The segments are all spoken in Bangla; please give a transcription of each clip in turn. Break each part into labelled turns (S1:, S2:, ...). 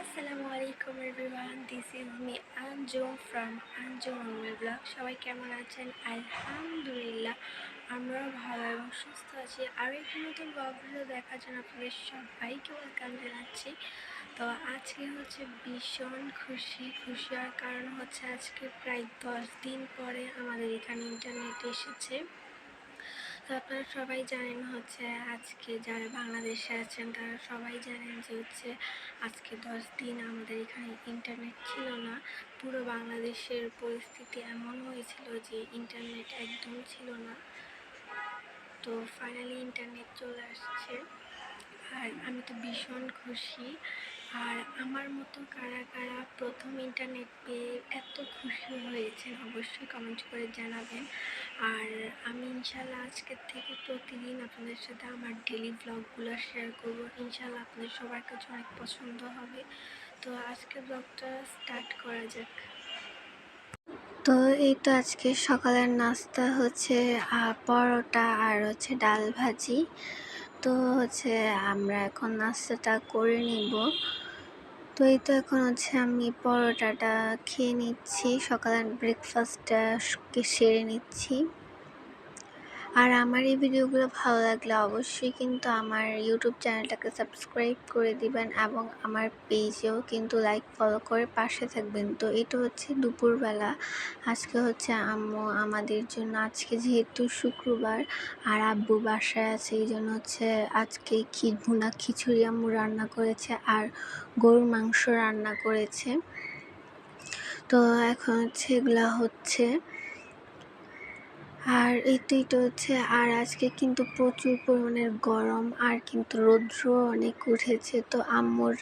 S1: আসসালামু আলাইকুম everyone this is me Anjum from Anjum Amir blog সবাই কেমন আছেন? আলহামদুলিল্লাহ, আমরাও ভালো এবং সুস্থ আছি। আরও একটি নতুন ব্লগ ভিডিও দেখার জন্য আপনাদের সবাইকে ওয়েলকাম জানাচ্ছি। তো আজকে হচ্ছে ভীষণ খুশি খুশি হওয়ার কারণ হচ্ছে আজকে প্রায় দশ দিন পরে আমাদের এখানে ইন্টারনেট এসেছে। তো আপনারা সবাই জানেন হচ্ছে আজকে যারা বাংলাদেশে আছেন, তারা সবাই জানেন যে হচ্ছে আজকে দশ দিন আমাদের এখানে ইন্টারনেট ছিল না। পুরো বাংলাদেশের পরিস্থিতি এমন হয়েছিল যে ইন্টারনেট একদম ছিল না। তো ফাইনালি ইন্টারনেট চলে আসছে। আর আমি তো ভীষণ খুশি আর আমার মতো কারা কারা প্রথম ইন্টারনেট পেয়ে এত খুশি হয়েছেন অবশ্যই কমেন্ট করে জানাবেন। আর আমি ইনশাল্লাহ আজকের থেকে প্রতিদিন আপনাদের সাথে আমার ডেলি ব্লগগুলো শেয়ার করব। ইনশাল্লাহ আপনাদের সবার কাছে অনেক পছন্দ হবে। তো আজকে ব্লগটা স্টার্ট করা যাক। তো এই তো আজকে সকালের নাস্তা হচ্ছে পরোটা আর হচ্ছে ডাল ভাজি। তো হচ্ছে আমরা এখন নাস্তাটা করে নিব। তো এই তো এখন হচ্ছে আমি পরোটাটা খেয়ে নিচ্ছি। সকালের ব্রেকফাস্টটা সেরে নিচ্ছি। আর আমার এই ভিডিওগুলো ভালো লাগলে অবশ্যই কিন্তু আমার ইউটিউব চ্যানেলটাকে সাবস্ক্রাইব করে দিবেন এবং আমার পেজেও কিন্তু লাইক ফলো করে পাশে থাকবেন। তো এটা হচ্ছে দুপুরবেলা। আজকে হচ্ছে আম্মু আমাদের জন্য, আজকে যেহেতু শুক্রবার আর আব্বু বাসায় আছে, এই জন্য হচ্ছে আজকে ক্ষীর ভুনা খিচুড়ি আম্মু রান্না করেছে আর গরুর মাংস রান্না করেছে। তো এখন হচ্ছে এগুলা হচ্ছে আর এই তো হচ্ছে, আর আজকে কিন্তু প্রচুর পরিমাণের গরম, আর কিন্তু রৌদ্র অনেক উঠেছে। তো আম্মুর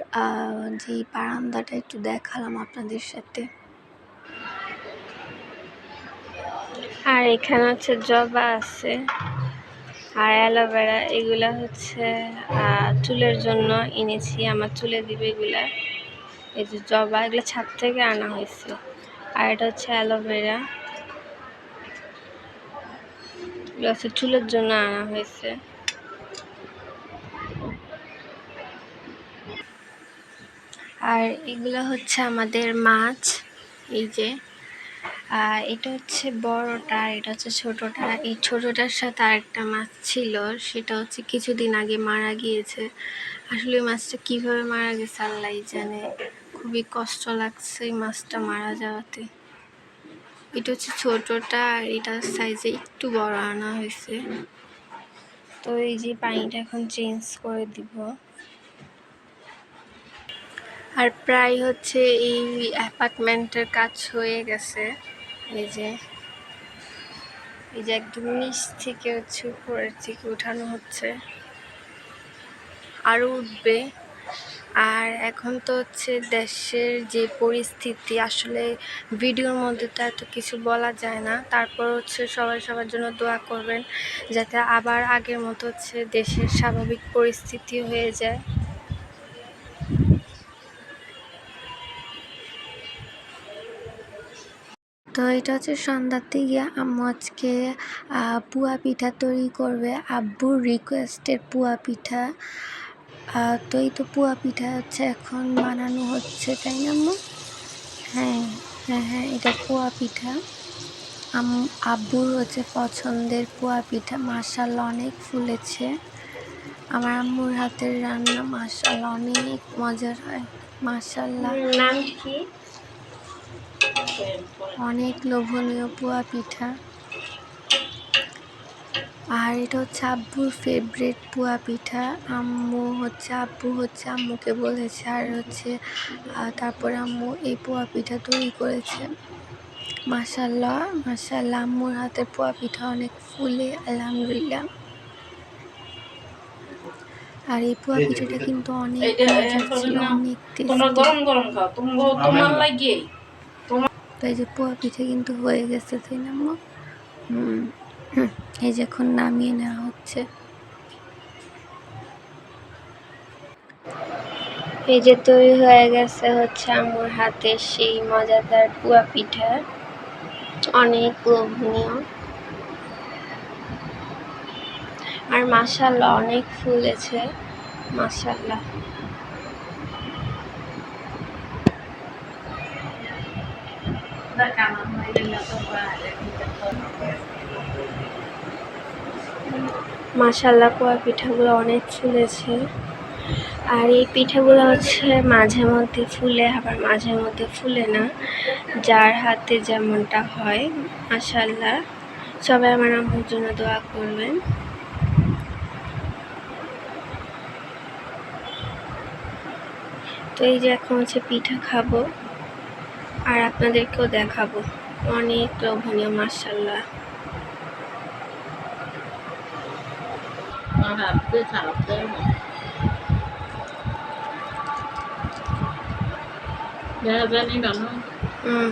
S1: যে বারান্দাটা একটু দেখালাম আপনাদের সাথে। আর এখানে হচ্ছে জবা আছে, আর অ্যালোভেরা, এগুলা হচ্ছে চুলের জন্য এনেছি। আমার চুলে দিবে এগুলা। এই যে জবা, এগুলো ছাদ থেকে আনা হয়েছে। আর এটা হচ্ছে অ্যালোভেরা। হচ্ছে চুলের জন্য আনা হয়েছে। আর এগুলো হচ্ছে আমাদের মাছ, এই যে। এটা হচ্ছে বড়টা এটা হচ্ছে ছোটটা। এই ছোটটার সাথে আরেকটা মাছ ছিল, সেটা হচ্ছে কিছুদিন আগে মারা গিয়েছে। আসলে ওই মাছটা কীভাবে মারা গেছে আল্লাহ জানে। খুবই কষ্ট লাগছে এই মাছটা মারা যাওয়াতে। এটা হচ্ছে ছোটটা আর এটার সাইজে একটু বড় আনা হয়েছে। তো এই যে পানিটা এখন চেঞ্জ করে দিব। আর প্রায় হচ্ছে এই অ্যাপার্টমেন্টের কাজ হয়ে গেছে। এই যে এই যে একদম নিচ থেকে হচ্ছে উপরের থেকে উঠানো হচ্ছে। আরও উঠবে। আর এখন তো হচ্ছে দেশের যে পরিস্থিতি, আসলে ভিডিওর মধ্যে তো এত কিছু বলা যায় না। তারপর হচ্ছে সবাই সবার জন্য দোয়া করবেন যাতে আবার আগের মতো হচ্ছে দেশের স্বাভাবিক পরিস্থিতি হয়ে যায়। তো এটা হচ্ছে সন্ধ্যাতে গিয়ে আম্মু আজকে পুয়া পিঠা তৈরি করবে। আব্বুর রিকোয়েস্টের পুয়া পিঠা। তো এই তো পুয়া পিঠা হচ্ছে এখন বানানো হচ্ছে তাই না আম্মু? হ্যাঁ হ্যাঁ হ্যাঁ এটা পুয়া পিঠা। আম আব্বুর হচ্ছে পছন্দের পুয়া পিঠা মাসাল্লাহ অনেক ফুলেছে। আমার আম্মুর হাতের রান্না মাসাল্লাহ অনেক মজার হয় মাসাল্লাহ
S2: নাম কি?
S1: অনেক লোভনীয় পোয়া পিঠা। আর এটা হচ্ছে আব্বুর ফেভারেট পোয়া পিঠা। আম্মু হচ্ছে আব্বু হচ্ছে আম্মুকে বলেছে আর হচ্ছে তারপরে আম্মু এই পোয়া পিঠা তৈরি করেছে। মাসাল্লাহ মাসাল্লাহ আম্মুর হাতের পোয়া পিঠা অনেক ফুলে আলহামদুলিল্লাহ। আর এই পোয়া পিঠাটা কিন্তু অনেক মজার ছিল অনেক
S2: তোমরা গরম গরম খাও। তোমার তোমার লাগিয়ে
S1: তো এই যে পোয়া পিঠা কিন্তু হয়ে গেছে তাই না আম্মু? হুম, এই যে এখন নামিয়ে নেওয়া হচ্ছে। এই যে তৈরি হয়ে গেছে হচ্ছে আমার হাতে সেই মজাদার পুয়া পিঠা। অনেক লোভনীয়। আর মাসাল্লাহ অনেক ফুলেছে মাসাল্লাহ
S2: কামা
S1: মাসাল্লা পোয়া পিঠাগুলো অনেক ফুলেছে। আর এই পিঠাগুলো হচ্ছে মাঝে মধ্যে ফুলে, আবার মাঝে মধ্যে ফুলে না। যার হাতে যেমনটা হয় মাসাল্লাহ সবাই আমার আম্মুর জন্য দোয়া করবেন। তো এই যে এখন হচ্ছে পিঠা খাব, আর আপনাদেরকেও দেখাবো। অনেক লোভনীয় মাসাল্লাহ
S2: আমার হাতে ছাড়তে দেখা জানি কেন
S1: হুম